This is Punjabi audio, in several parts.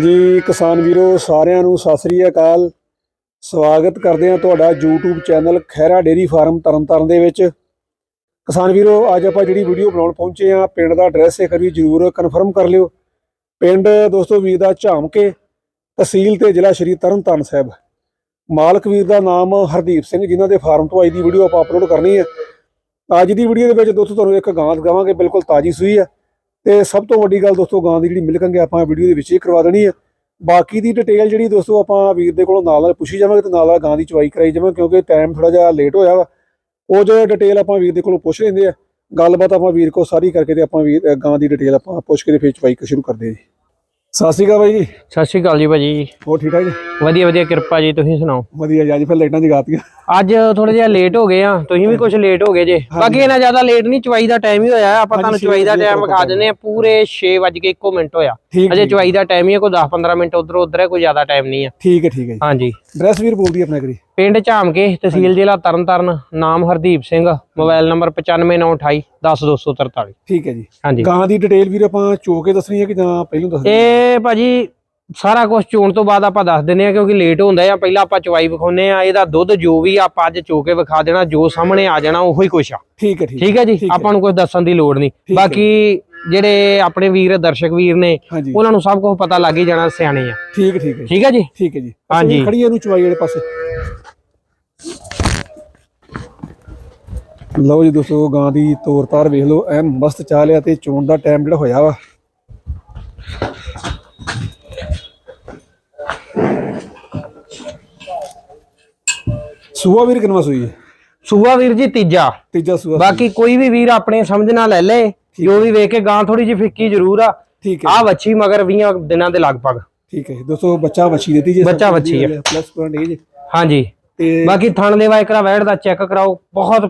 ਹਾਂਜੀ, ਕਿਸਾਨ ਵੀਰੋ, ਸਾਰਿਆਂ ਨੂੰ ਸਤਿ ਸ੍ਰੀ ਅਕਾਲ। ਸਵਾਗਤ ਕਰਦੇ ਹਾਂ ਤੁਹਾਡਾ YouTube channel Khaira dairy farm Tarn Taran ਦੇ ਵਿੱਚ। ਕਿਸਾਨ ਵੀਰੋ, ਅੱਜ ਆਪਾਂ ਜਿਹੜੀ ਵੀਡੀਓ ਬਣਾਉਣ ਪਹੁੰਚੇ ਆ ਪਿੰਡ ਦਾ ਐਡਰੈਸ ਇੱਕ ਵਾਰੀ ਜਰੂਰ ਕਨਫਰਮ ਕਰ ਲਿਓ। ਪਿੰਡ ਦੋਸਤੋ ਵੀਰ ਦਾ ਝਾਮਕੇ, ਤਹਿਸੀਲ ਤੇ ਜ਼ਿਲ੍ਹਾ ਸ਼੍ਰੀ ਤਰਨਤਾਰਨ ਸਾਹਿਬ। ਮਾਲਕ ਵੀਰ ਦਾ ਨਾਮ ਹਰਦੀਪ ਸਿੰਘ, ਜਿਨ੍ਹਾਂ ਦੇ ਫਾਰਮ ਤੋਂ ਅੱਜ ਦੀ ਵੀਡੀਓ ਆਪਾਂ ਅਪਲੋਡ ਕਰਨੀ ਹੈ। ਅੱਜ ਦੀ ਵੀਡੀਓ ਦੇ ਵਿੱਚ ਦੋਸਤੋ ਤੁਹਾਨੂੰ ਇੱਕ ਗਾਂ ਦਿਖਾਵਾਂਗੇ, ਬਿਲਕੁਲ ਤਾਜੀ ਸੂਈ ਹੈ। ਤੇ ਸਭ ਤੋਂ ਵੱਡੀ ਗੱਲ ਦੋਸਤੋ ਗਾਂ ਦੀ ਜਿਹੜੀ ਮਿਲਕਾਂਗੇ ਆਪਾਂ ਵੀਡੀਓ ਦੇ ਵਿੱਚ ਹੀ ਕਰਵਾ ਦੇਣੀ ਹੈ। ਬਾਕੀ ਦੀ ਡਿਟੇਲ ਜਿਹੜੀ ਦੋਸਤੋ ਆਪਾਂ ਵੀਰ ਦੇ ਕੋਲੋਂ ਨਾਲ ਨਾਲ ਪੁੱਛੀ ਜਾਵਾਂਗੇ ਤੇ ਨਾਲ ਨਾਲ ਗਾਂ ਦੀ ਚਵਾਈ ਕਰਾਈ ਜਾਵਾਂਗੇ ਕਿਉਂਕਿ ਟਾਈਮ ਥੋੜਾ ਜਿਹਾ ਲੇਟ ਹੋਇਆ ਵਾ। ਉਹ ਜੋ ਡਿਟੇਲ ਆਪਾਂ ਵੀਰ ਦੇ ਕੋਲੋਂ ਪੁੱਛ ਲੈਂਦੇ ਆ। ਗੱਲਬਾਤ ਆਪਾਂ ਵੀਰ ਕੋਲ ਸਾਰੀ ਕਰਕੇ ਤੇ ਆਪਾਂ ਵੀਰ ਗਾਂ ਦੀ ਡਿਟੇਲ ਆਪਾਂ ਪੁੱਛ ਕੇ ਤੇ ਫਿਰ ਚਵਾਈ ਸ਼ੁਰੂ ਕਰਦੇ ਹਾਂ ਜੀ। ਸਤਿ ਸ਼੍ਰੀ ਅਕਾਲ ਬਾਈ ਜੀ। ਸਤਿ ਸ਼੍ਰੀ ਅਕਾਲ ਜੀ ਭਾਜੀ ਹੋਰ ਠੀਕ ਠਾਕ ਜੀ? ਵਧੀਆ ਵਧੀਆ ਕਿਰਪਾ ਜੀ ਤੁਸੀਂ ਸੁਣਾਓ? ਵਧੀਆ ਜੀ ਅੱਜ ਫਿਰ ਲਾਈਟਾਂ ਜਗਾਤੀਆਂ। ਅੱਜ ਥੋੜਾ ਜਿਹਾ ਲੇਟ ਹੋ ਗਏ ਆ ਤੁਸੀਂ ਵੀ ਕੁਝ ਲੇਟ ਹੋ ਗਏ ਜੇ। ਬਾਕੀ ਇਹਨਾਂ ਜ਼ਿਆਦਾ ਲੇਟ ਨਹੀਂ ਚਵਾਈ ਦਾ ਟਾਈਮ ਹੀ ਹੋਇਆ ਆਪਾਂ ਤੁਹਾਨੂੰ ਚਵਾਈ ਦਾ ਟਾਈਮ ਵਿਖਾ ਦਿੰਦੇ ਆ ਪੂਰੇ 6:01 ਮਿੰਟ ਹੋਇਆ। ਅਜੇ ਚਵਾਈ ਦਾ ਟਾਈਮ ਹੀ ਕੋਈ 10-15 ਮਿੰਟ ਉਧਰ ਉਧਰ ਹੈ ਕੋਈ ਜ਼ਿਆਦਾ ਟਾਈਮ ਨਹੀਂ ਆ ਠੀਕ ਹੈ ਠੀਕ ਹੈ ਹਾਂਜੀ। ਡਰੈਸ ਵੀਰ ਬੋਲਦੀ ਆਪਣਾ ਕਰੀ ਪਿੰਡ ਝਾਮਕੇ ਤਹਿਸੀਲ ਜ਼ਿਲ੍ਹਾ ਤਰਨਤਾਰਨ ਨਾਮ ਹਰਦੀਪ ਸਿੰਘ ਮੋਬਾਈਲ ਨੰਬਰ 9598 10243 ਠੀਕ ਹੈ ਜੀ। ਹਾਂਜੀ। ਗਾਂ ਦੀ ਡਿਟੇਲ ਵੀਰ ਆਪਾਂ ਚੋ ਕੇ ਦੱਸਣੀ ਹੈ ਕਿ ਜਾਂ ਪਹਿਲਾਂ ਦੱਸਣੀ ਇਹ ਭਾਜੀ ਸਾਰਾ ਕੁਝ ਚੋਣ ਤੋਂ ਬਾਅਦ ਆਪਾਂ ਦੱਸ ਦਿੰਨੇ ਆ ਕਿਉਂਕਿ ਲੇਟ ਹੁੰਦਾ ਆ ਪਹਿਲਾਂ ਆਪਾਂ ਚਵਾਈ ਵਿਖਾਉਨੇ ਆ ਇਹਦਾ ਦੁੱਧ ਜੋ ਵੀ ਆਪਾਂ ਅੱਜ ਚੋ ਕੇ ਵਿਖਾ ਦੇਣਾ ਜੋ ਸਾਹਮਣੇ ਆ ਜਾਣਾ ਉਹੀ ਕੁਛ ਆ। ਠੀਕ ਹੈ ਠੀਕ ਹੈ। ਜੀ। ਆਪਾਂ ਨੂੰ ਕੁਝ ਦੱਸਣ ਦੀ ਲੋੜ ਨਹੀਂ। ਬਾਕੀ ਜਿਹੜੇ ਆਪਣੇ ਵੀਰ ਦਰਸ਼ਕ ਵੀਰ ਨੇ ਉਹਨਾਂ ਨੂੰ ਸਭ ਕੁਝ ਪਤਾ ਲੱਗ ਹੀ ਜਾਣਾ ਸਿਆਣੇ ਆ। ਠੀਕ ਠੀਕ ਹੈ ਠੀਕ ਹੈ ਜੀ? ਠੀਕ ਹੈ ਜੀ। ਹਾਂਜੀ। ਅਸੀਂ ਖੜੀ ਇਹਨੂੰ ਚਵਾਈ ਵਾਲੇ ਪਾਸੇ। ਲਓ ਜੀ ਦੋਸਤੋ ਗਾਂ ਦੀ ਤੋਰ ਤਾਰ ਵੇਖ ਲਓ। ਐਨ ਮਸਤ ਚਾਹ ਲਿਆ ਤੇ ਚੋਣ ਦਾ ਟਾਈਮ ਜਿਹੜਾ ਹੋਇਆ ਵਾ। ਸੂਆ ਵੀਰ ਕਿੰਨਾ ਸੂਈ ਹੈ? ਸੂਆ ਵੀਰ ਜੀ ਤੀਜਾ। ਤੀਜਾ ਸੂਆ ਬਾਕੀ ਕੋਈ ਵੀ ਵੀਰ ਆਪਣੇ ਸਮਝ ਨਾਲ ਲੈ ਲੇ ਜੋ ਵੀ ਵੇਖ ਕੇ ਗਾਂ ਥੋੜੀ ਜਿਹੀ ਫਿੱਕੀ ਜ਼ਰੂਰ ਆ। ਠੀਕ ਹੈ। ਆ ਵੱਛੀ ਮਗਰ 20 ਦਿਨਾਂ ਦੇ ਲਗਭਗ। ਠੀਕ ਹੈ ਜੀ। ਦੋਸਤੋ ਬੱਚਾ ਵੱਛੀ ਦਿੱਤੀ ਜੀ। ਬੱਚਾ ਵੱਛੀ ਹੈ। ਪਲੱਸ ਪੁਆਇੰਟ ਇਹ ਜੀ। ਹਾਂਜੀ। ਤੇ ਬਾਕੀ ਥਣ ਦੇ ਵਾਇਕਰਾ ਵੈੜ ਦਾ ਚੈੱਕ ਕਰਾਓ ਬਹੁਤ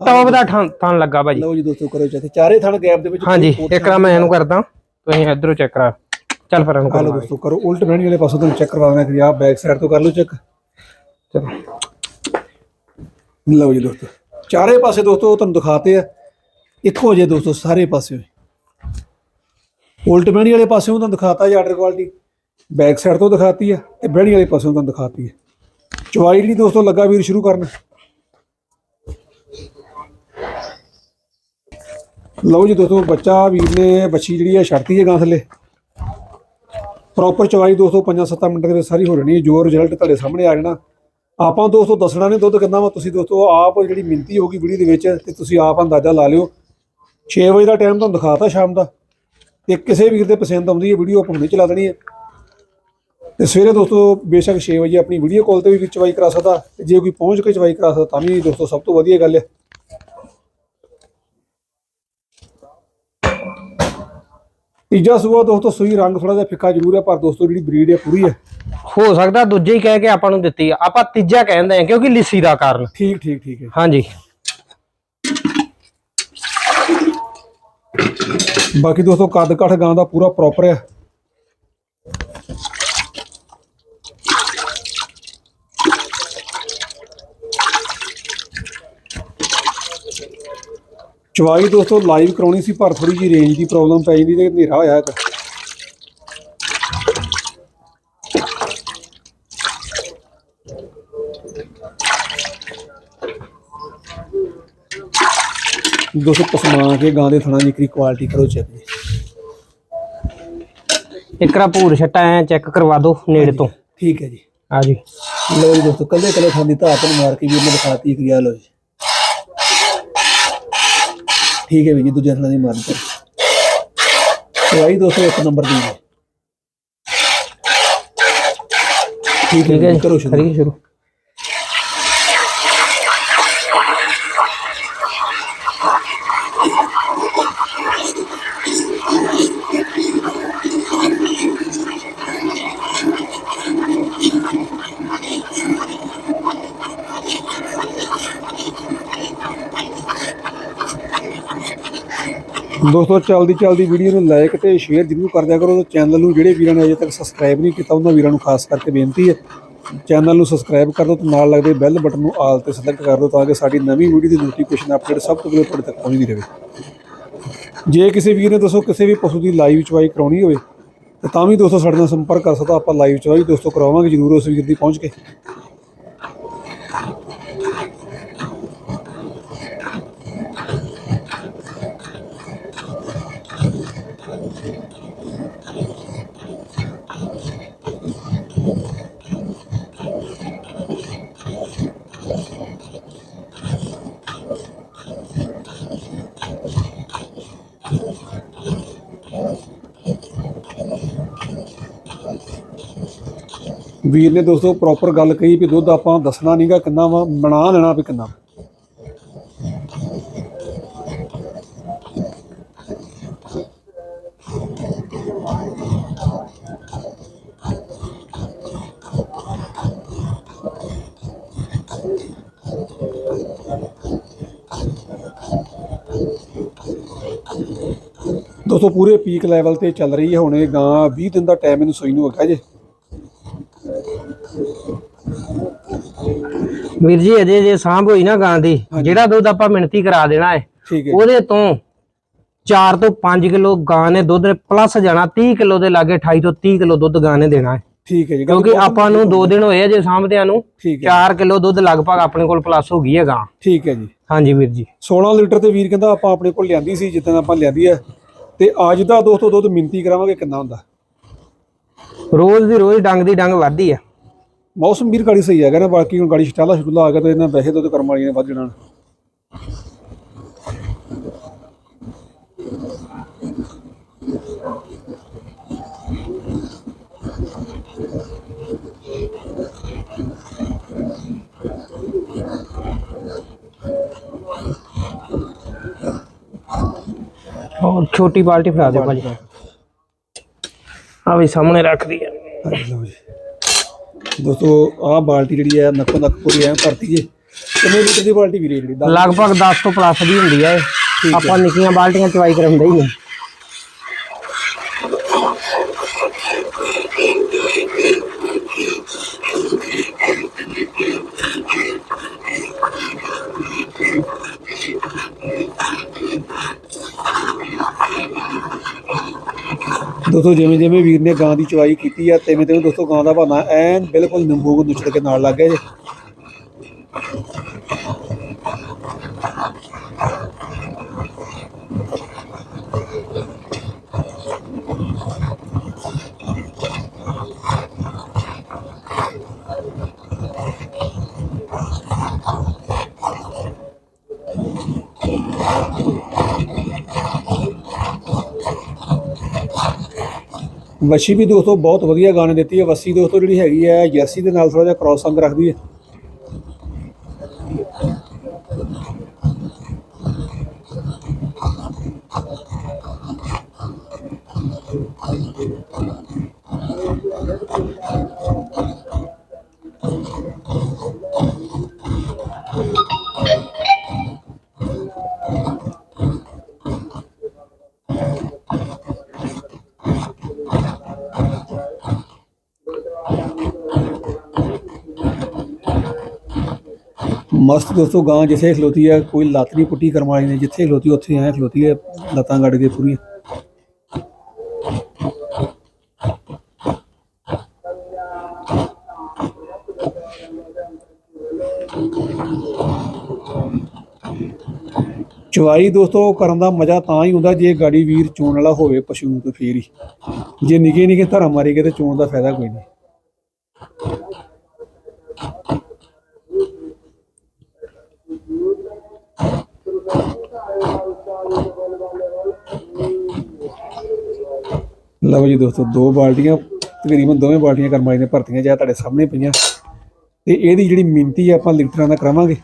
ਟੌਪ ਦਾ ਥਣ ਥਣ ਲੱਗਾ ਭਾਜੀ। ਲਓ ਜੀ ਦੋਸਤੋ ਕਰੋ ਚਾਹਤੇ ਚਾਰੇ ਥਣ ਗੈਪ ਦੇ ਵਿੱਚ ਹਾਂਜੀ ਇੱਕ ਰਾ ਮੈਂ ਇਹਨੂੰ ਕਰਦਾ ਤੁਸੀਂ ਇਧਰੋਂ ਚੈੱਕ ਕਰਾ ਚੱਲ ਫਿਰ ਇਹਨੂੰ ਆ ਕਰ। ਦੋਸਤੋ ਕਰੋ ਉਲਟ ਬਹਿਣੀ ਵਾਲੇ ਪਾਸੋਂ ਤੁਹਾਨੂੰ ਚੈੱਕ ਕਰਵਾਉਣਾ ਕਿ ਆਹ ਬੈਕ ਸਾਈਡ ਤੋਂ ਕਰ ਲਓ ਚੈੱਕ। ਚਲੋ। ਲਓ ਜੀ ਦੋਸਤੋ ਚਾਰੇ ਪਾਸੇ ਦੋਸਤੋ ਤੁਹਾਨੂੰ ਦਿਖਾਤੇ ਆ। ਇੱਕੋ ਜੇ ਦੋਸਤੋ ਸਾਰੇ ਪਾਸੇ। ਉਲਟ ਬਹਿਣੀ ਵਾਲੇ ਪਾਸਿਓਂ ਤੁਹਾਨੂੰ ਦਿਖਾਤਾ ਜੀ ਆਰਡਰ ਕੁਆਲਿਟੀ ਬੈਕ ਸਾਈਡ ਤੋਂ ਦਿਖਾਤੀ ਆ ਤੇ ਬਹਿਣੀ ਵਾਲੇ ਪਾਸਿਓਂ ਤੁਹਾਨੂੰ ਦਿਖਾਤੀ ਹੈ ਚਵਾਈ ਲਈ ਦੋਸਤੋ ਲੱਗਾ ਵੀਰ ਸ਼ੁਰੂ ਕਰਨ। ਲਓ ਜੀ ਦੋਸਤੋ, ਬੱਚਾ ਵੀਰ ਨੇ ਬੱਚੀ ਜਿਹੜੀ ਹੈ ਛੱਡਤੀ ਹੈ ਗਾਂ ਥੱਲੇ। ਪ੍ਰੋਪਰ ਚਵਾਈ ਦੋਸਤੋ 5-7 ਮਿੰਟ ਦੇ ਵਿੱਚ ਸਾਰੀ ਹੋ ਜਾਣੀ ਹੈ। ਜੋ ਰਿਜ਼ਲਟ ਤੁਹਾਡੇ ਸਾਹਮਣੇ ਆ ਜਾਣਾ। ਆਪਾਂ ਦੋਸਤੋ ਦੱਸਣਾ ਨਹੀਂ, ਦੁੱਧ ਕਿੰਨਾ ਵਾ? ਤੁਸੀਂ ਦੋਸਤੋ ਆਪ ਜਿਹੜੀ ਮਿੰਤੀ ਹੋਗੀ ਵੀਡੀਓ ਦੇ ਵਿੱਚ, ਤੇ ਤੁਸੀਂ ਆਪ ਅੰਦਾਜ਼ਾ ਲਾ ਲਿਓ। 6 ਵਜੇ ਦਾ ਟਾਈਮ ਤੁਹਾਨੂੰ ਦਿਖਾਤਾ ਸ਼ਾਮ ਦਾ। ਤੇ ਕਿਸੇ ਵੀਰ ਦੇ ਪਸੰਦ ਆਉਂਦੀ ਹੈ, ਵੀਡੀਓ ਆਪਾਂ ਹੁਣੇ ਚਲਾ ਦੇਣੀ ਹੈ। ਤੇ ਸਵੇਰੇ ਦੋਸਤੋ ਬੇਸ਼ੱਕ 6 ਵਜੇ ਆਪਣੀ ਵੀਡੀਓ ਕਾਲ ਤੇ ਵੀ ਚਵਾਈ ਕਰਾ ਸਕਦਾ ਤੇ ਜੇ ਕੋਈ ਪਹੁੰਚ ਕੇ ਚਵਾਈ ਕਰਾ ਸਕਦਾ ਤਾਂ ਵੀ ਦੋਸਤੋ ਸਭ ਤੋਂ ਵਧੀਆ ਗੱਲ ਹੈ ਤੀਜਾ ਸੂਆ ਦੋਸਤੋ ਸੂਈ ਰੰਗ ਥੋੜਾ ਜਿਹਾ ਫਿੱਕਾ ਜ਼ਰੂਰ ਹੈ ਪਰ ਦੋਸਤੋ ਜਿਹੜੀ ਬਰੀਡ ਹੈ ਪੂਰੀ ਹੈ ਹੋ ਸਕਦਾ ਦੂਜੇ ਹੀ ਕਹਿ ਕੇ ਆਪਾਂ ਨੂੰ ਦਿੱਤੀ ਆ। ਆਪਾਂ ਤੀਜਾ ਕਹਿੰਦੇ ਆ ਕਿਉਂਕਿ ਲਿੱਸੀ ਦਾ ਕਾਰਨ। ਠੀਕ ਠੀਕ ਠੀਕ ਹੈ ਹਾਂਜੀ। ਬਾਕੀ ਦੋਸਤੋ ਕੱਦ ਕੱਠ ਗਾਂ ਦਾ ਪੂਰਾ ਪ੍ਰੋਪਰ ਹੈ ਚਵਾਈ ਦੋਸਤੋ ਲਾਈਵ ਕਰਾਉਣੀ ਸੀ ਪਰ ਥੋੜੀ ਜੀ ਰੇਂਜ ਦੀ ਪ੍ਰੋਬਲਮ ਪੈ ਜਾਂਦੀ ਤੇ ਹਨੇਰਾ ਹੋਇਆ ਇੱਕ। ਦੋਸਤੋ ਪਸਮਾ ਕੇ ਗਾਂ ਦੇ ਥਣਾ ਦੀ ਕਰੀ ਕੁਆਲਿਟੀ ਕਰੋ ਚੈੱਕ ਜੀ। ਇਕਰਾ ਭੂਰ ਛੱਟਾ ਐ ਚੈੱਕ ਕਰਵਾ ਦਿਓ ਨੇੜੇ ਤੋਂ। ਠੀਕ ਹੈ ਜੀ। ਆ ਜੀ। ਲੋ ਜੀ ਦੋਸਤੋ ਕੱਲੇ ਕੱਲੇ ਥਾਂ ਦੀ ਧਾਤ ਨੂੰ ਮਾਰ ਕੇ ਵੀ ਇਹਨੇ ਦਿਖਾਤੀ ਕਰਿਆ ਲੋ ਜੀ। ਠੀਕ ਹੈ ਵੀ ਜੀ ਦੂਜੇ ਥਾਂ ਦੀ ਮਾਰ ਚਵਾਈ ਦੋਸਤੋ ਇੱਕ ਨੰਬਰ ਦੀ ਹੈ। ਠੀਕ ਹੈ ਜੀ ਕਰੋ ਸ਼ੁਰੂ। ਕਰੀਏ ਸ਼ੁਰੂ। ਦੋਸਤੋ, ਚਲਦੀ ਚਲਦੀ ਵੀਡੀਓ ਨੂੰ ਲਾਈਕ ਤੇ ਸ਼ੇਅਰ ਜ਼ਰੂਰ ਕਰ ਦਿਆ ਕਰੋ। ਤੇ ਚੈਨਲ ਨੂੰ ਜਿਹੜੇ ਵੀਰਾਂ ਨੇ ਅਜੇ ਤੱਕ ਸਬਸਕ੍ਰਾਈਬ ਨਹੀਂ ਕੀਤਾ, ਉਹਨਾਂ ਵੀਰਾਂ ਨੂੰ ਖਾਸ ਕਰਕੇ ਬੇਨਤੀ ਹੈ ਚੈਨਲ ਨੂੰ ਸਬਸਕ੍ਰਾਈਬ ਕਰ ਦਿਓ ਤੇ ਨਾਲ ਲੱਗਦੇ ਬੈਲ ਬਟਨ ਨੂੰ ਆਲ ਤੇ ਸਿਲੈਕਟ ਕਰ ਦਿਓ ਤਾਂ ਕਿ ਸਾਡੀ ਨਵੀਂ ਵੀਡੀਓ ਦੀ ਨੋਟੀਫਿਕੇਸ਼ਨ ਅਪਡੇਟ ਸਭ ਤੋਂ ਪਹਿਲਾਂ ਤੁਹਾਡੇ ਤੱਕ ਪਹੁੰਚਦੀ ਰਹੇ। ਜੇ ਕਿਸੇ ਵੀਰ ਨੇ ਦੱਸੋ ਕਿਸੇ ਵੀ ਪਸ਼ੂ ਦੀ ਲਾਈਵ ਚਵਾਈ ਕਰਾਉਣੀ ਹੋਵੇ, ਤਾਂ ਵੀ ਦੋਸਤੋ ਸਾਡੇ ਨਾਲ ਸੰਪਰਕ ਕਰ ਸਕਦਾ, ਆਪਾਂ ਲਾਈਵ ਚਵਾਈ ਦੋਸਤੋ ਕਰਾਵਾਂਗੇ ਜਰੂਰ ਉਸ ਵੀਰ ਦੀ ਪਹੁੰਚ ਕੇ। ਵੀਰ ਨੇ ਦੋਸਤੋ ਪ੍ਰੋਪਰ ਗੱਲ ਕਹੀ ਵੀ ਦੁੱਧ ਆਪਾਂ ਦੱਸਣਾ ਨਹੀਂਗਾ ਕਿੰਨਾ ਵਾ, ਬਣਾ ਲੈਣਾ ਵੀ ਕਿੰਨਾ। ਦੋਸਤੋ ਪੂਰੇ ਪੀਕ ਲੈਵਲ ਤੇ ਚੱਲ ਰਹੀ ਹੈ ਹੁਣ ਇਹ ਗਾਂ। 20 ਦਿਨ ਦਾ ਟਾਈਮ ਇਹਨੂੰ ਸੂਈ ਨੂੰ ਹੈਗਾ ਜੇ। ਵੀਰ ਜੀ ਅਜੇ ਜੇ ਸਾਂਭ ਹੋਈ ਨਾ ਗਾਂ ਦੀ ਜਿਹੜਾ ਦੁੱਧ ਆਪਾਂ ਮਿਣਤੀ ਕਰਾ ਦੇਣਾ ਹੈ ਉਹਦੇ ਤੋਂ 4 ਤੋਂ 5 ਕਿਲੋ ਗਾਂ ਨੇ ਦੁੱਧ ਪਲੱਸ ਜਾਣਾ 30 ਕਿਲੋ ਦੇ ਲਾਗੇ 28 ਤੋਂ 30 ਕਿਲੋ ਦੁੱਧ ਗਾਂ ਨੇ ਦੇਣਾ ਹੈ। ਠੀਕ ਹੈ ਜੀ ਗੱਲ ਕਿਉਂਕਿ ਆਪਾਂ ਨੂੰ 2 ਦਿਨ ਹੋਏ ਆ ਜੇ ਸਾਂਭਦਿਆਂ ਨੂੰ ਠੀਕ ਹੈ। 4 ਕਿਲੋ ਦੁੱਧ ਲਗਭਗ ਆਪਣੇ ਕੋਲ ਪਲੱਸ ਹੋ ਗਈ ਹੈ ਗਾਂ ਠੀਕ ਹੈ ਜੀ। ਹਾਂਜੀ ਵੀਰ ਜੀ। 16 ਲੀਟਰ ਤੇ ਵੀਰ ਕਹਿੰਦਾ ਆਪਾਂ ਆਪਣੇ ਕੋਲ ਲਿਆਂਦੀ ਸੀ ਜਿੱਦਾਂ ਆਪਾਂ ਲਿਆਂਦੀ ਹੈ। ਤੇ ਅੱਜ ਦਾ ਦੋਸਤੋ ਦੁੱਧ ਮਿੰਤੀ ਕਰਾਵਾਂਗੇ ਕਿੰਨਾ ਹੁੰਦਾ? ਰੋਜ਼ ਦੀ ਰੋਜ਼ ਡੰਗ ਦੀ ਡੰਗ ਵੱਧਦੀ ਆ। ਮੌਸਮ ਵੀਰ ਗਾੜੀ ਸਹੀ ਹੈਗਾ ਨਾ ਬਾਕੀ ਹੁਣ ਗਾੜੀ ਸਟਾਲਾ ਸ਼ਟੂਲਾ ਆ ਗਿਆ ਤੇ ਇਹਨਾਂ ਵੈਸੇ ਦੁੱਧ ਕਰਮ ਵਾਲੀਆਂ ਨੇ ਵੱਧ ਜਾਣਾ। ਹੋਰ ਛੋਟੀ ਬਾਲਟੀ ਫੜਾ ਦਿਓ ਭਾਜੀ। ਆ ਵੀ ਸਾਹਮਣੇ ਰੱਖ ਦੀ ਆ ਲਓ ਜੀ। ਦੋਸਤੋ ਆਹ ਬਾਲਟੀ ਜਿਹੜੀ ਹੈ ਨੱਕੋ ਨੱਕ ਪੂਰੀ ਐ ਭਰਤੀ ਜੇ। ਕਿੰਨੇ ਲੀਟਰ ਦੀ ਬਾਲਟੀ ਵੀਰੇ ਜਿਹੜੀ? ਲਗਭਗ 10 ਤੋਂ ਪਲੱਸ ਦੀ ਹੁੰਦੀ ਇਹ। ਆਪਾਂ ਨਿੱਕੀਆਂ ਬਾਲਟੀਆਂ ਚਵਾਈ ਕਰਾਉਂਦੇ ਹੀ ਦੋਸਤੋ, ਜਿਵੇਂ ਜਿਵੇਂ ਵੀਰ ਨੇ ਗਾਂ ਦੀ ਚਵਾਈ ਕੀਤੀ ਆ, ਤਿਵੇਂ ਤਿਵੇਂ ਦੋਸਤੋ, ਗਾਂ ਦਾ ਬਹਾਨਾ ਐਨ ਬਿਲਕੁਲ ਨਿੰਬੂ ਨੂੰ ਨੁਚੜ ਕੇ ਨਾਲ ਲੱਗ ਗਿਆ ਜੇ। ਵਸ਼ੀ ਵੀ ਦੋਸਤੋ ਬਹੁਤ ਵਧੀਆ ਗਾਣੇ ਦਿੱਤੀ ਹੈ ਵਸੀ ਦੋਸਤੋ ਜਿਹੜੀ ਹੈਗੀ ਹੈ ਜਰਸੀ ਦੇ ਨਾਲ ਥੋੜਾ ਜਿਹਾ ਕ੍ਰਾਸ ਅੰਗ ਰੱਖਦੀ ਹੈ ਮਸਤ ਦੋਸਤੋ, ਗਾਂ ਜਿੱਥੇ ਖਲੋਤੀ ਹੈ ਕੋਈ ਲੱਤ ਨਹੀਂ ਪੁੱਟੀ ਕਰਮ ਵਾਲੀ ਨੇ, ਜਿੱਥੇ ਖਲੋਤੀ ਉੱਥੇ ਐ ਖਲੋਤੀ ਹੈ ਲੱਤਾਂ ਗੱਡ ਕੇ ਪੂਰੀ ਚਵਾਈ ਦੋਸਤੋ ਕਰਨ ਦਾ ਮਜ਼ਾ ਤਾਂ ਹੀ ਹੁੰਦਾ ਜੇ ਗਾੜੀ ਵੀਰ ਚੋਣ ਵਾਲਾ ਹੋਵੇ ਪਸ਼ੂ ਤੋਂ ਤੇ ਫੇਰ ਹੀ। ਜੇ ਨਿੱਕੇ ਨਿੱਕੇ ਧਰਮ ਮਾਰੀ ਮਾਰੀਗੇ ਤੇ ਚੋਣ ਦਾ ਫਾਇਦਾ ਕੋਈ ਨਹੀਂ। ਲਓ ਜੀ ਦੋਸਤੋ ਦੋ ਬਾਲਟੀਆਂ ਤਕਰੀਬਨ ਦੋਵੇਂ ਬਾਲਟੀਆਂ ਕਰਮਾਈ ਨੇ ਭਰਤੀਆਂ ਜਾਂ ਤੁਹਾਡੇ ਸਾਹਮਣੇ ਪਈਆਂ। ਤੇ ਇਹਦੀ ਜਿਹੜੀ ਮਿੰਤੀ ਆ ਆਪਾਂ ਲੀਟਰਾਂ ਦਾ ਕਰਾਵਾਂਗੇ।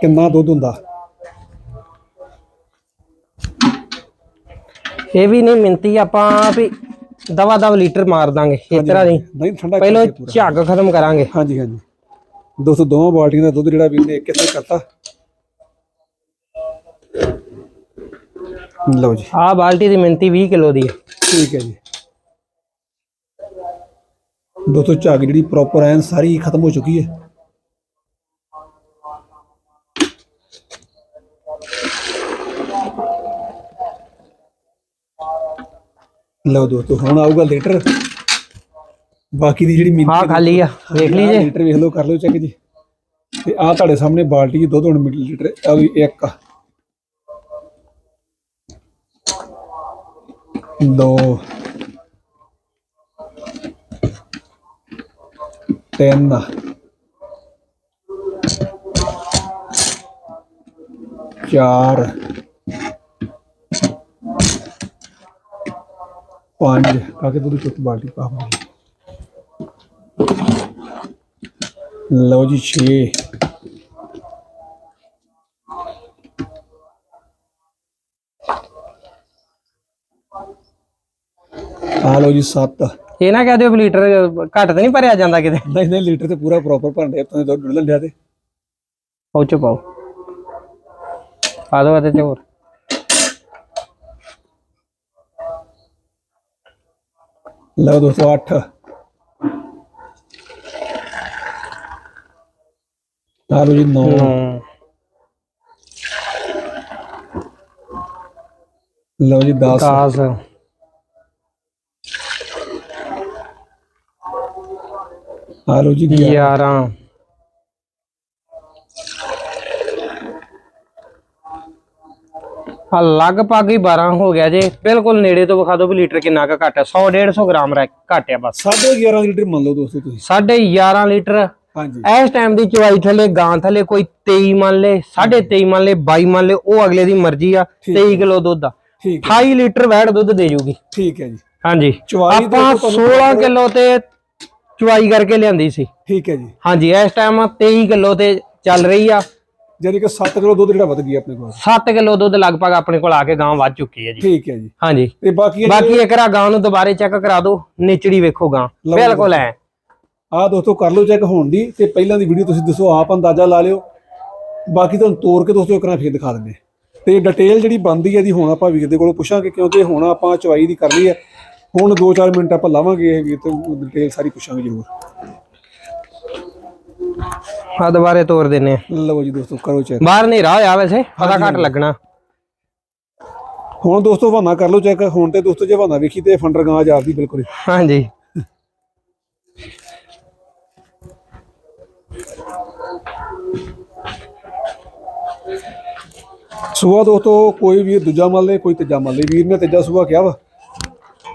ਕਿੰਨਾ ਦੁੱਧ ਹੁੰਦਾ? ਇਹ ਵੀ ਨਹੀਂ ਮਿੰਤੀ ਆਪਾਂ ਵੀ ਦਵਾ ਦਵ ਲੀਟਰ ਮਾਰ ਦਾਂਗੇ ਇਸ ਤਰ੍ਹਾਂ ਨਹੀਂ ਨਹੀਂ ਠੰਡਾ ਪਹਿਲਾਂ। ਝੱਗ ਖਤਮ ਕਰਾਂਗੇ। ਹਾਂਜੀ ਹਾਂਜੀ। ਦੋਸਤੋ ਦੋਵਾਂ ਬਾਲਟੀਆਂ ਦਾ ਦੁੱਧ ਜਿਹੜਾ ਵੀ ਨੇ ਕਿੱਥੇ ਕਰਤਾ। ਲਓ ਜੀ। ਆਹ ਬਾਲਟੀ ਦੀ ਮਿੰਤੀ 20 ਕਿਲੋ ਦੀ ਹੈ ਠੀਕ ਹੈ ਜੀ। ਦੋਸਤੋ ਝੱਗ ਜਿਹੜੀ ਪ੍ਰੋਪਰ ਐਨ ਸਾਰੀ ਖਤਮ ਹੋ ਚੁੱਕੀ ਹੈ। ਲਓ ਦੋਸਤੋ ਹੁਣ ਆਊਗਾ ਲੀਟਰ ਬਾਕੀ ਦੀ ਜਿਹੜੀ ਮਿੰਨੀ ਹਾਂ ਖਾਲੀ ਆ। ਵੇਖ ਲਈ ਜੇ ਲੀਟਰ ਵੇਖ ਲਓ ਕਰ ਲਓ ਚੈੱਕ ਜੀ। ਤੇ ਆ ਤੁਹਾਡੇ ਸਾਹਮਣੇ ਬਾਲਟੀ ਦੁੱਧ ਹੁਣ ਮਿਲੀਲੀਟਰ ਆ ਵੀ ਇੱਕ ਆ। ਦੋ ਤਿੰਨ ਚਾਰ ਪੰਜ ਕਾਕੇ ਦੁੱਧ ਚੁੱਕ ਬਾਲਟੀ ਪਾ ਪਾ ਲਓ ਜੀ 6 ਆ ਲਓ ਜੀ 7 ਇਹ ਨਾ ਕਹਿ ਦਿਓ ਵੀ ਲੀਟਰ ਘੱਟ ਤੇ ਨਹੀਂ ਭਰਿਆ ਜਾਂਦਾ ਕਿਤੇ? ਨਹੀਂ ਨਹੀਂ ਲੀਟਰ ਤੇ ਪੂਰਾ ਪ੍ਰੋਪਰ ਭਰਨੇ ਤੁਸੀਂ ਦੁੱਧ ਡੁੱਲ ਲਿਆ ਤੇ। ਉਹ ਚ ਪਾਓ। ਪਾ ਦੋ ਇਹਦੇ ਚ ਹੋਰ। ਲਓ ਦੋਸਤੋ 8 ਆ ਲਓ ਜੀ 9 ਹਮ, ਲਓ ਜੀ 10 ਦਸ। ਆ ਲਓ ਜੀ 11 11 ਆ ਲਗਭਗ ਹੀ 12 ਹੋ ਗਿਆ ਜੇ। ਬਿਲਕੁਲ ਨੇੜੇ ਤੋਂ ਵਿਖਾ ਦਿਓ ਵੀ ਲੀਟਰ ਕਿੰਨਾ ਕੁ ਘੱਟ ਹੈ 100 150 ਗ੍ਰਾਮ ਰਹਿ ਘੱਟ ਹੈ ਬਸ। 11.5 ਲੀਟਰ ਮੰਨ ਲਓ ਦੋਸਤੋ ਤੁਸੀਂ। ਸਾਢੇ 11 ਲੀਟਰ। ਹਾਂਜੀ। ਇਸ ਟਾਈਮ ਦੀ ਚਵਾਈ ਥੱਲੇ ਗਾਂ ਥੱਲੇ ਕੋਈ 23 ਮੰਨ ਲੇ 23.5 ਮੰਨ ਲੇ 22 ਮੰਨ ਲੇ ਉਹ ਅਗਲੇ ਦੀ ਮਰਜ਼ੀ ਆ। 23 ਕਿਲੋ ਦੁੱਧ ਆ। ਠੀਕ ਹੈ। 28 ਲੀਟਰ ਵੈੜ ਦੁੱਧ ਦੇ ਜੂਗੀ। ਠੀਕ ਹੈ ਜੀ। ਹਾਂਜੀ। ਆਪਾਂ ਤੋਂ ਤੁਹਾਨੂੰ 16 ਕਿਲੋ ਤੇ ਚਵਾਈ ਕਰਕੇ ਲਿਆਂਦੀ ਸੀ। ਠੀਕ ਹੈ ਜੀ। ਹਾਂਜੀ ਇਸ ਟਾਈਮ 23 ਕਿਲੋ ਤੇ ਚੱਲ ਰਹੀ ਆ। ਯਾਨੀ ਕਿ 7 ਕਿਲੋ ਦੁੱਧ ਜਿਹੜਾ ਵਧ ਗਿਆ ਆਪਣੇ ਕੋਲ। 7 ਕਿਲੋ ਦੁੱਧ ਲਗਭਗ ਆਪਣੇ ਕੋਲ ਆ ਕੇ ਗਾਂ ਵੱਧ ਚੁੱਕੀ ਹੈ ਜੀ। ਠੀਕ ਹੈ ਜੀ। ਹਾਂਜੀ। ਤੇ ਬਾਕੀ ਬਾਕੀ ਇੱਕ ਰਾ ਗਾਂ ਨੂੰ ਦੁਬਾਰੇ ਚੈੱਕ ਕਰਾ ਦਿਓ ਨਿਚੜੀ ਵੇਖੋ ਗਾਂ ਬਿਲਕੁਲ ਐ। ਆਹ ਦੋਸਤੋ ਕਰ ਲਓ ਚੈੱਕ ਹੋਣ ਦੀ ਤੇ ਪਹਿਲਾਂ ਦੀ ਵੀਡੀਓ ਤੁਸੀਂ ਦੱਸੋ ਆਪ ਅੰਦਾਜ਼ਾ ਲਾ ਲਿਓ। ਬਾਕੀ ਤੁਹਾਨੂੰ ਤੋੜ ਕੇ ਦੋਸਤੋ ਇੱਕ ਵਾਰ ਫੇਰ ਦਿਖਾ ਦਿੰਦੇ। ਤੇ ਡਿਟੇਲ ਜਿਹੜੀ ਬੰਦੀ ਹੈ ਦੀ ਹੁਣ ਆਪਾਂ ਵੀਰ ਦੇ ਕੋਲੋਂ ਪੁੱਛਾਂਗੇ ਕਿਉਂਕਿ ਹੁਣ ਆਪਾਂ ਚਵਾਈ ਦੀ ਕਰ ਲਈ ਹੈ। ਹੁਣ 2-4 ਮਿੰਟ ਆਪਾਂ ਲਾਵਾਂਗੇ ਇਹ ਵੀਰ ਤੋਂ ਡਿਟੇਲ ਸਾਰੀ ਪੁੱਛਾਂਗੇ ਜ਼ਰੂਰ। ਆ ਦੁਬਾਰੇ ਤੋੜ ਦਿੰਨੇ ਆ। ਲਓ ਜੀ ਦੋਸਤੋ ਕਰੋ ਚੈੱਕ ਬਾਹਰ ਹਨੇਰਾ ਹੋਇਆ ਵੈਸੇ ਪਤਾ ਘੱਟ ਲੱਗਣਾ। ਹੁਣ ਦੋਸਤੋ ਬਹਾਨਾ ਕਰ ਲਓ ਚੈੱਕ ਹੁਣ ਤੇ ਦੋਸਤੋ ਜੇ ਬਹਾਨਾ ਵੇਖੀ ਤੇ ਫੰਡਰ ਗਾਂ ਜਾਂਦੀ ਬਿਲਕੁਲ। ਹਾਂਜੀ। ਸੂਆ ਦੋਸਤੋ ਕੋਈ ਵੀ ਦੂਜਾ ਮੰਨ ਲੇ ਕੋਈ ਤੀਜਾ ਮੰਨ ਲੇ ਵੀਰ ਨੇ ਤੀਜਾ ਸੂਆ ਕਿਹਾ ਵਾ।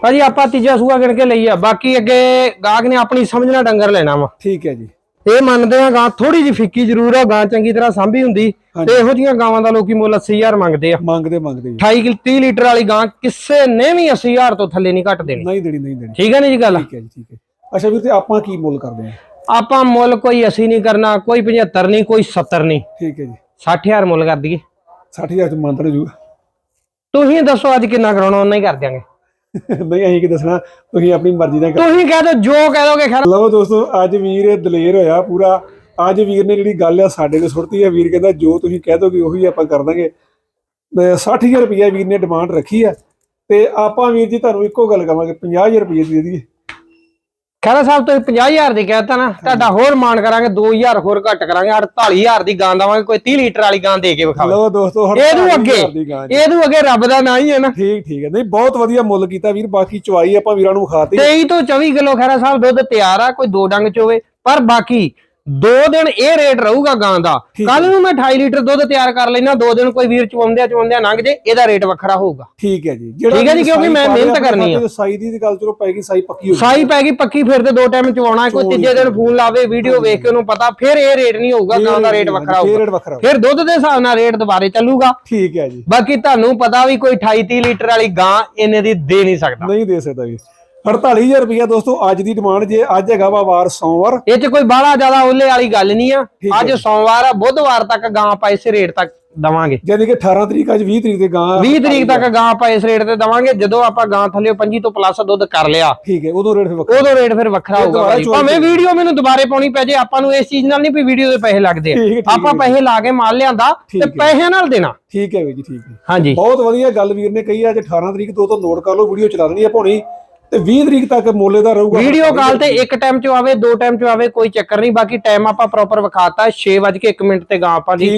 ਭਾਜੀ ਆਪਾਂ ਤੀਜਾ ਸੂਆ ਗਿਣ ਕੇ ਲਈ ਆ ਬਾਕੀ ਅੱਗੇ ਗਾਹਕ ਨੇ ਆਪਣੀ ਸਮਝਣਾ ਡੰਗਰ ਲੈਣਾ ਵਾ। ਠੀਕ ਹੈ ਜੀ। ਇਹ ਮੰਨਦੇ ਆ ਗਾਂ ਥੋੜੀ ਜਿਹੀ ਫਿੱਕੀ ਜ਼ਰੂਰ ਆ ਗਾਂ ਚੰਗੀ ਤਰ੍ਹਾਂ ਸਾਂਭੀ ਹੁੰਦੀ। ਤੇ ਇਹੋ ਜੀਆਂ ਗਾਵਾਂ ਦਾ ਲੋਕੀ ਮੁੱਲ 80000 ਮੰਗਦੇ ਆ। ਮੰਗਦੇ ਮੰਗਦੇ ਜੀ। 28 ਕਿਲ 30 ਲੀਟਰ ਵਾਲੀ ਗਾਂ ਕਿਸੇ ਨੇ ਵੀ 80000 ਤੋਂ ਥੱਲੇ ਨਹੀਂ ਘੱਟ ਦੇਣੀ। ਨਹੀਂ ਦੇਣੀ ਨਹੀਂ ਦੇਣੀ। ਠੀਕ ਹੈ ਨੀ ਜੀ ਗੱਲ? ਠੀਕ ਹੈ ਜੀ ਠੀਕ ਹੈ। ਅੱਛਾ ਵੀਰ ਤੇ ਆਪਾਂ ਕੀ ਮੁੱਲ ਕਰਦੇ ਹਾਂ ਆਪਾਂ ਮੁੱਲ ਕੋਈ 80 ਨਹੀਂ ਕਰਨਾ ਕੋਈ 75 ਨਹੀਂ ਕੋਈ 70 ਨਹੀਂ। ਠੀਕ ਹੈ ਜੀ। 60000 ਮੁੱਲ ਕਰ ਦਈਏ। 60000 ਚ ਮੰਤਰ ਜੂ। ਤੁਸੀਂ ਦੱਸੋ ਅੱਜ ਕਿੰਨਾ ਕਰਾਉਣਾ ਉਹਨਾਂ ਹੀ ਕਰ ਦਿਆਂਗੇ। ਨਹੀਂ ਅਸੀਂ ਕੀ ਦੱਸਣਾ? ਤੁਸੀਂ ਆਪਣੀ ਮਰਜ਼ੀ ਦਾ ਕਰ ਤੁਸੀਂ ਕਹਿ ਦੋ ਜੋ ਕਹਿ ਦੋਗੇ ਖੈਰ। ਲਓ ਦੋਸਤੋ ਅੱਜ ਵੀਰ ਦਲੇਰ ਹੋਇਆ ਪੂਰਾ। ਅੱਜ ਵੀਰ ਨੇ ਜਿਹੜੀ ਗੱਲ ਆ ਸਾਡੇ ਤੇ ਸੁੱਟਤੀ ਆ। ਵੀਰ ਕਹਿੰਦਾ ਜੋ ਤੁਸੀਂ ਕਹਿ ਦੋਗੇ ਉਹੀ ਆਪਾਂ ਕਰ ਦਾਂਗੇ। ਤੇ 60000 ਰੁਪਇਆ ਵੀਰ ਨੇ ਡਿਮਾਂਡ ਰੱਖੀ ਆ। ਤੇ ਆਪਾਂ ਵੀਰ ਜੀ ਤੁਹਾਨੂੰ ਇੱਕੋ ਗੱਲ ਕਵਾਂਗੇ 50000 ਰੁਪਏ ਦੀ ਦੇ ਦਈਏ। ਖੈਰਾ ਸਾਹਿਬ ਤੁਸੀਂ 50000 ਦੀ ਕਹਿਤਾ ਨਾ ਤੁਹਾਡਾ ਹੋਰ ਮਾਨ ਕਰਾਂਗੇ 2000 ਹੋਰ ਘੱਟ ਕਰਾਂਗੇ 48000 ਦੀ ਗਾਂ ਦਵਾਂਗੇ ਕੋਈ 30 ਲੀਟਰ ਵਾਲੀ ਗਾਂ ਦੇ ਕੇ ਵਿਖਾਵੇ ਲਓ ਦੋਸਤੋ ਇਹਨੂੰ 48,000 ਅੱਗੇ। ਇਹਨੂੰ ਅੱਗੇ ਰੱਬ ਦਾ ਨਾਂ ਹੀ ਹੈ ਨਾ। ਠੀਕ ਠੀਕ ਹੈ। ਨਹੀਂ ਬਹੁਤ ਵਧੀਆ ਮੁੱਲ ਕੀਤਾ ਵੀਰ ਬਾਕੀ ਚਵਾਈ ਆਪਾਂ ਵੀਰਾਂ ਨੂੰ ਵਿਖਾਤੀ। 23 ਤੋਂ 24 ਕਿਲੋ ਖੈਰਾ ਸਾਹਿਬ ਦੁੱਧ ਤਿਆਰ ਆ ਕੋਈ ਦੋ ਡੰਗ ਚੋਵੇ ਪਰ ਬਾਕੀ ਦੋ ਦਿਨ ਇਹ ਰੇਟ ਰਹੂਗਾ ਗਾਂ ਦਾ। ਕੱਲ ਨੂੰ ਮੈਂ 28 ਲੀਟਰ ਦੁੱਧ ਤਿਆਰ ਕਰ ਲੈਣਾ ਦੋ ਦਿਨ ਕੋਈ ਵੀਰ ਚਵਾਉਂਦਿਆਂ ਚਵਾਉਂਦਿਆਂ ਲੰਘ ਜੇ ਇਹਦਾ ਰੇਟ ਵੱਖਰਾ ਹੋਊਗਾ। ਠੀਕ ਹੈ ਜੀ। ਠੀਕ ਹੈ ਜੀ, ਕਿਉਂਕਿ ਮੈਂ ਮਿਹਨਤ ਕਰਨੀ ਆ। ਸਾਈ ਦੀ ਗੱਲ ਚਲੋ ਪੈ ਗਈ ਸਾਈ ਪੱਕੀ ਹੋ ਗਈ। ਸਾਈ ਪੈ ਗਈ ਪੱਕੀ ਫਿਰ ਤੇ ਦੋ ਟਾਈਮ ਚਵਾਉਣਾ ਕੋਈ ਤੀਜੇ ਦਿਨ ਫੋਨ ਲਾਵੇ ਵੀਡੀਓ ਵੇਖ ਕੇ ਉਹਨੂੰ ਪਤਾ ਫਿਰ ਇਹ ਰੇਟ ਨਹੀਂ ਹੋਊਗਾ ਗਾਂ ਦਾ ਰੇਟ ਵੱਖਰਾ ਫੇਰ ਹੋਊਗਾ। ਰੇਟ ਵੱਖਰਾ ਹੋਊਗਾ। ਫਿਰ ਦੁੱਧ ਦੇ ਹਿਸਾਬ ਨਾਲ ਰੇਟ ਦੁਬਾਰੇ ਚੱਲੂਗਾ। ਠੀਕ ਹੈ ਜੀ। ਬਾਕੀ ਤੁਹਾਨੂੰ ਪਤਾ ਵੀ ਕੋਈ 28 30 ਲੀਟਰ ਵਾਲੀ ਗਾਂ ਇਹਨੇ ਦੀ ਦੇ ਨਹੀਂ ਸਕਦਾ। ਨਹੀਂ ਦੇ ਸਕਦਾ ਜੀ। 48000 ਰੁਪਇਆ ਦੋਸਤੋ ਅੱਜ ਦੀ ਡਿਮਾਂਡ ਜੇ ਅੱਜ ਹੈਗਾ ਵਾ ਵਾਰ ਸੋਮਵਾਰ। ਇਹ ਚ ਕੋਈ ਬਾਹਲਾ ਜ਼ਿਆਦਾ ਉਹਲੇ ਵਾਲੀ ਗੱਲ ਨਹੀਂ ਆ। ਅੱਜ ਸੋਮਵਾਰ ਆ ਬੁੱਧਵਾਰ ਤੱਕ ਗਾਂ ਆਪਾਂ ਇਸੇ ਰੇਟ ਤੱਕ ਦਵਾਂਗੇ। ਯਾਨੀ ਕਿ 18 ਤਰੀਕ ਅੱਜ 20 ਤਰੀਕ ਤੇ ਗਾਂ 20 ਤਰੀਕ ਤੱਕ ਗਾਂ ਆਪਾਂ ਇਸ ਰੇਟ ਤੇ ਦਵਾਂਗੇ ਜਦੋਂ ਆਪਾਂ ਗਾਂ ਥੱਲੇ 25 ਤੋਂ ਪਲੱਸ ਦੁੱਧ ਕਰ ਲਿਆ। ਠੀਕ ਹੈ ਉਦੋਂ ਰੇਟ ਫਿਰ ਵੱਖਰਾ। ਉਦੋਂ ਰੇਟ ਫਿਰ ਵੱਖਰਾ ਹੋਊਗਾ ਭਾਵੇਂ ਵੀਡੀਓ ਮੈਨੂੰ ਦੁਬਾਰੇ ਪਾਉਣੀ ਪੈ ਜੇ ਆਪਾਂ ਨੂੰ ਇਸ ਚੀਜ਼ ਨਾਲ ਨਹੀਂ ਵੀ ਵੀਡੀਓ ਦੇ ਪੈਸੇ ਲੱਗਦੇ ਆਪਾਂ ਪੈਸੇ ਲਾ ਕੇ ਮਾਲ ਲਿਆਂਦਾ ਤੇ ਹੈ। ਪੈਸਿਆਂ ਨਾਲ ਦੇਣਾ। ਠੀਕ ਹੈ ਵੀਰ ਜੀ ਠੀਕ ਹੈ। ਹਾਂਜੀ। ਬਹੁਤ ਵਧੀਆ ਗੱਲ ਵੀਰ ਨੇ ਕਹੀ ਅੱਜ 18 ਤਰੀਕ ਤੋਂ ਤੋਂ ਨੋਟ ਕਰ ਲਓ ਵੀਡੀਓ ਚਲਾ ਦੇਣੀ ਹੈ ਭੋਣੀ। ਤੇ 20 ਤਰੀਕ ਤੱਕ ਮੋਲੇ ਦਾ ਰਹੂਗਾ ਵੀਡੀਓ ਕਾਲ ਤੇ ਇੱਕ ਟਾਈਮ ਚ ਆਵੇ ਦੋ ਟਾਈਮ ਚ ਆਵੇ ਕੋਈ ਚੱਕਰ ਨਹੀਂ ਬਾਕੀ ਟਾਈਮ ਆਪਾਂ ਪ੍ਰੋਪਰ ਵਿਖਾਤਾ 6:01 ਮਿੰਟ ਤੇ ਗਾਂ ਆਪਾਂ ਦੀ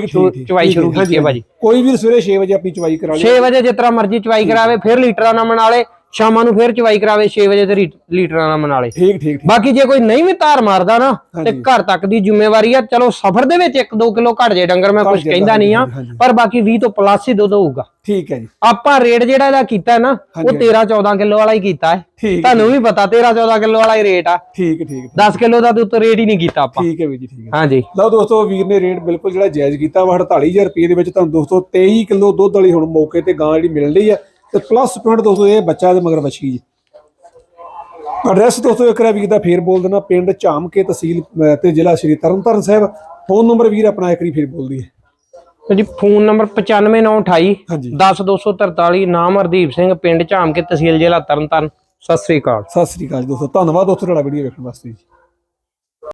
ਚਵਾਈ ਸ਼ੁਰੂ ਕੀਤੀ ਹੈ ਭਾਜੀ। ਕੋਈ ਵੀ ਸਵੇਰੇ 6 ਵਜੇ ਆਪਣੀ ਚਵਾਈ ਕਰਾ ਲਿਓ। 6 ਵਜੇ ਜਿਸ ਤਰ੍ਹਾਂ ਮਰਜ਼ੀ ਚਵਾਈ ਕਰਾਵੇ ਫਿਰ ਲੀਟਰਾਂ ਨਾਲ ਮਨਾਲੇ ਸ਼ਾਮਾਂ ਨੂੰ ਫੇਰ ਚਵਾਈ ਕਰਾਵੇ 6 ਵਜੇ ਤੇ ਲੀਟਰਾਂ ਨਾਲ ਮਨਾ ਲੇ ਠੀਕ ਠੀਕ। ਬਾਕੀ ਜੇ ਕੋਈ ਨਹੀਂ ਵੀ ਧਾਰ ਮਾਰਦਾ ਨਾ ਤੇ। ਘਰ ਤੱਕ ਦੀ ਜ਼ਿੰਮੇਵਾਰੀ ਆ ਚਲੋ ਸਫਰ ਦੇ ਵਿੱਚ 1-2 ਕਿਲੋ ਘਟ ਜੇ ਡੰਗਰ ਮੈਂ ਕੁਝ ਕਹਿੰਦਾ ਨਹੀਂ ਆ। ਪਰ ਬਾਕੀ 20 ਤੋਂ ਪਲੱਸ ਹੀ ਦੁੱਧ ਹੋਊਗਾ। ਠੀਕ ਹੈ ਜੀ। ਆਪਾਂ ਰੇਟ ਜਿਹੜਾ ਇਹਦਾ ਕੀਤਾ ਨਾ ਉਹ ਹਾਂਜੀ। 13-14 ਕਿਲੋ ਵਾਲਾ ਹੀ ਕੀਤਾ ਹੈ। ਤੁਹਾਨੂੰ ਵੀ ਪਤਾ 13-14 ਕਿਲੋ ਵਾਲਾ ਹੀ ਰੇਟ ਆ। ਠੀਕ ਠੀਕ। 10 ਕਿਲੋ ਦਾ ਤੇ ਉੱਤੇ ਰੇਟ ਹੀ ਨਹੀਂ ਕੀਤਾ ਆਪਾਂ। ਠੀਕ ਹੈ ਵੀਰ ਜੀ ਠੀਕ ਹੈ। ਹਾਂਜੀ। ਲਓ ਦੋਸਤੋ ਵੀਰ ਨੇ ਰੇਟ ਬਿਲਕੁਲ ਜਿਹੜਾ ਜਾਇਜ਼ ਕੀਤਾ ਵਾ 48000 ਰੁਪਏ ਦੇ ਵਿੱਚ ਤੁਹਾਨੂੰ ਦੋਸਤੋ 23 ਕਿਲੋ ਦੁੱਧ ਵਾਲੀ ਹੁਣ ਮੌਕੇ ਤੇ ਗਾਂ ਜਿਹੜੀ ਮਿਲ ਰਹੀ ਆ। ਤੇ ਪਲੱਸ ਪੁਆਇੰਟ ਦੋਸਤੋ ਇਹ ਬੱਚਾ ਦੇ ਮਗਰ ਵਛੀ ਜੀ। ਐਡਰੈਸ ਦੋਸਤੋ ਇੱਕ ਵਾਰ ਵੀਰ ਦਾ ਫੇਰ ਬੋਲ ਦੇਣਾ ਪਿੰਡ ਝਾਮਕੇ ਤਹਿਸੀਲ ਅਹ, ਤੇ ਜ਼ਿਲ੍ਹਾ ਸ਼੍ਰੀ ਤਰਨਤਾਰਨ ਸਾਹਿਬ। ਫੋਨ ਨੰਬਰ ਵੀਰ ਆਪਣਾ ਇੱਕ ਵਾਰੀ ਫੇਰ ਬੋਲ ਦਈਏ। ਤੇ ਜੀ ਫੋਨ ਨੰਬਰ 95928 ਹਾਂਜੀ। 10243 ਨਾਮ ਹਰਦੀਪ ਸਿੰਘ ਪਿੰਡ ਝਾਮ ਕੇ ਤਹਿਸੀਲ ਜ਼ਿਲ੍ਹਾ ਤਰਨਤਾਰਨ। ਸਤਿ ਸ੍ਰੀ ਅਕਾਲ। ਸਤਿ ਸ੍ਰੀ ਅਕਾਲ ਜੀ ਦੋਸਤੋ ਧੰਨਵਾਦ ਦੋਸਤੋ ਤੁਹਾਡਾ ਵੀਡੀਓ ਵੇਖਣ ਵਾਸਤੇ ਜੀ।